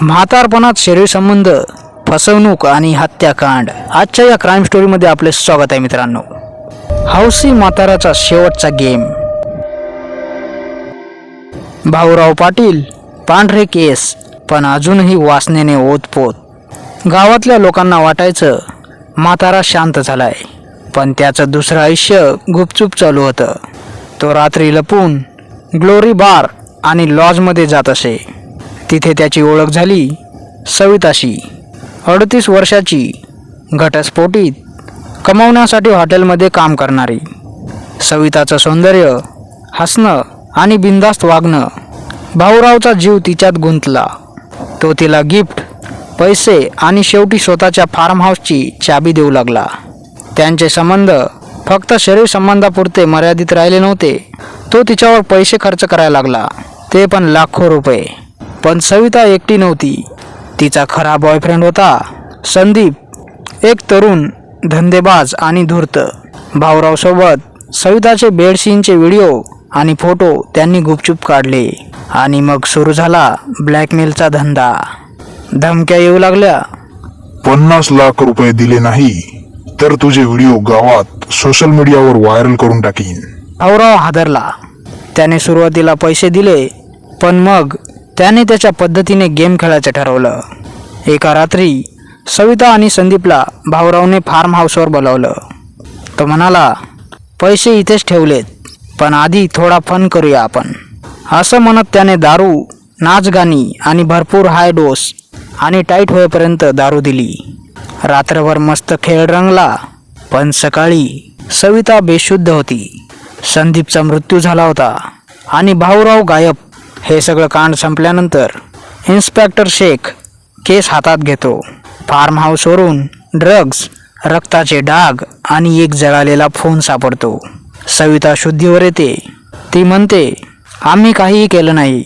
म्हातारपणात शरीर संबंध फसवणूक आणि हत्याकांड. आजच्या या क्राईम स्टोरीमध्ये आपले स्वागत आहे मित्रांनो. हौसी म्हाताराचा शेवटचा गेम भाऊराव पाटील पांढरे केस पण अजूनही वासनेने ओतपोत. गावातल्या लोकांना वाटायचं म्हातारा शांत झालाय. पण त्याचं दुसरं आयुष्य गुपचूप चालू होतं. तो रात्री लपून ग्लोरी बार आणि लॉजमध्ये जात असे. तिथे त्याची ओळख झाली. सविताशी अडतीस वर्षाची घटस्फोटीत कमवण्यासाठी हॉटेलमध्ये काम करणारी. सविताचं सौंदर्य हसणं आणि बिनधास्त वागणं भाऊरावचा जीव तिच्यात गुंतला. तो तिला गिफ्ट पैसे आणि शेवटी स्वतःच्या फार्म हाऊसची चाबी देऊ लागला. त्यांचे संबंध फक्त शरीर संबंधापुरते मर्यादित राहिले नव्हते. तो तिच्यावर पैसे खर्च करायला लागला. ते पण लाखो रुपये. पण सविता एकटी नव्हती. तिचा खरा बॉयफ्रेंड होता संदीप एक तरुण धंदेबाज आणि धूर्त. भाऊरावसोबत सविताचे बेडसीनचे व्हिडिओ आणि फोटो त्यांनी गुपचूप काढले. आणि मग सुरू झाला ब्लॅकमेलचा धंदा. धमक्या येऊ लागल्या. पन्नास लाख रुपये दिले नाही तर तुझे व्हिडिओ गावात सोशल मीडियावर व्हायरल करून टाकीन. भाऊराव हादरला. त्याने सुरुवातीला पैसे दिले पण मग त्याने त्याच्या पद्धतीने गेम खेळायचं ठरवलं. एका रात्री सविता आणि संदीपला भाऊरावने फार्म हाऊसवर बोलावलं. तो म्हणाला पैसे इथेच ठेवलेत पण आधी थोडा फन करूया आपण. असं म्हणत त्याने दारू नाचगाणी आणि भरपूर हाय डोस आणि टाईट होईपर्यंत दारू दिली. रात्रभर मस्त खेळ रंगला पण सकाळी सविता बेशुद्ध होती. संदीपचा मृत्यू झाला होता आणि भाऊराव गायब. हे सगळं कांड संपल्यानंतर इन्स्पेक्टर शेख केस हातात घेतो. फार्म हाऊसवरून ड्रग्ज रक्ताचे डाग आणि एक जळालेला फोन सापडतो. सविता शुद्धीवर येते. ती म्हणते आम्ही काहीही केलं नाही.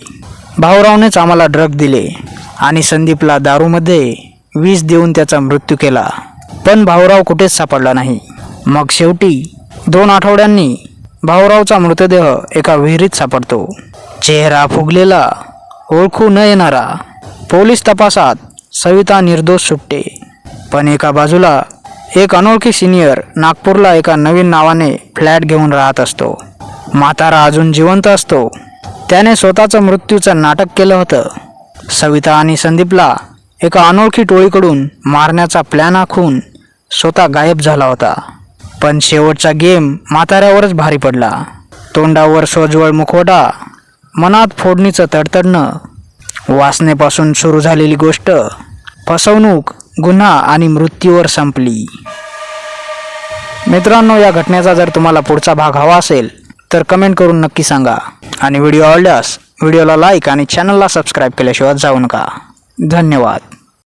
भाऊरावनेच आम्हाला ड्रग दिले आणि संदीपला दारूमध्ये वीज देऊन त्याचा मृत्यू केला. पण भाऊराव कुठेच सापडला नाही. मग शेवटी दोन आठवड्यांनी भाऊरावचा मृतदेह एका विहिरीत सापडतो. चेहरा फुगलेला ओळखू न येणारा. पोलीस तपासात सविता निर्दोष सुटते पण एका बाजूला एक अनोळखी सिनियर नागपूरला एका नवीन नावाने फ्लॅट घेऊन राहत असतो. म्हातारा अजून जिवंत असतो. त्याने स्वतःचं मृत्यूचं नाटक केलं होतं. सविता आणि संदीपला एका अनोळखी टोळीकडून मारण्याचा प्लॅन आखून स्वतः गायब झाला होता. पण शेवटचा गेम म्हाताऱ्यावरच भारी पडला. तोंडावर सोजवळ मुखवटा मनात फोडणीचं तडतडणं वासनेपासून सुरू झालेली गोष्ट फसवणूक गुन्हा आणि मृत्यूवर संपली. मित्रांनो या घटनेचा जर तुम्हाला पुढचा भाग हवा असेल तर कमेंट करून नक्की सांगा. आणि व्हिडिओ आवडल्यास व्हिडिओला लाईक आणि चॅनलला सबस्क्राईब केल्याशिवाय जाऊ नका. धन्यवाद.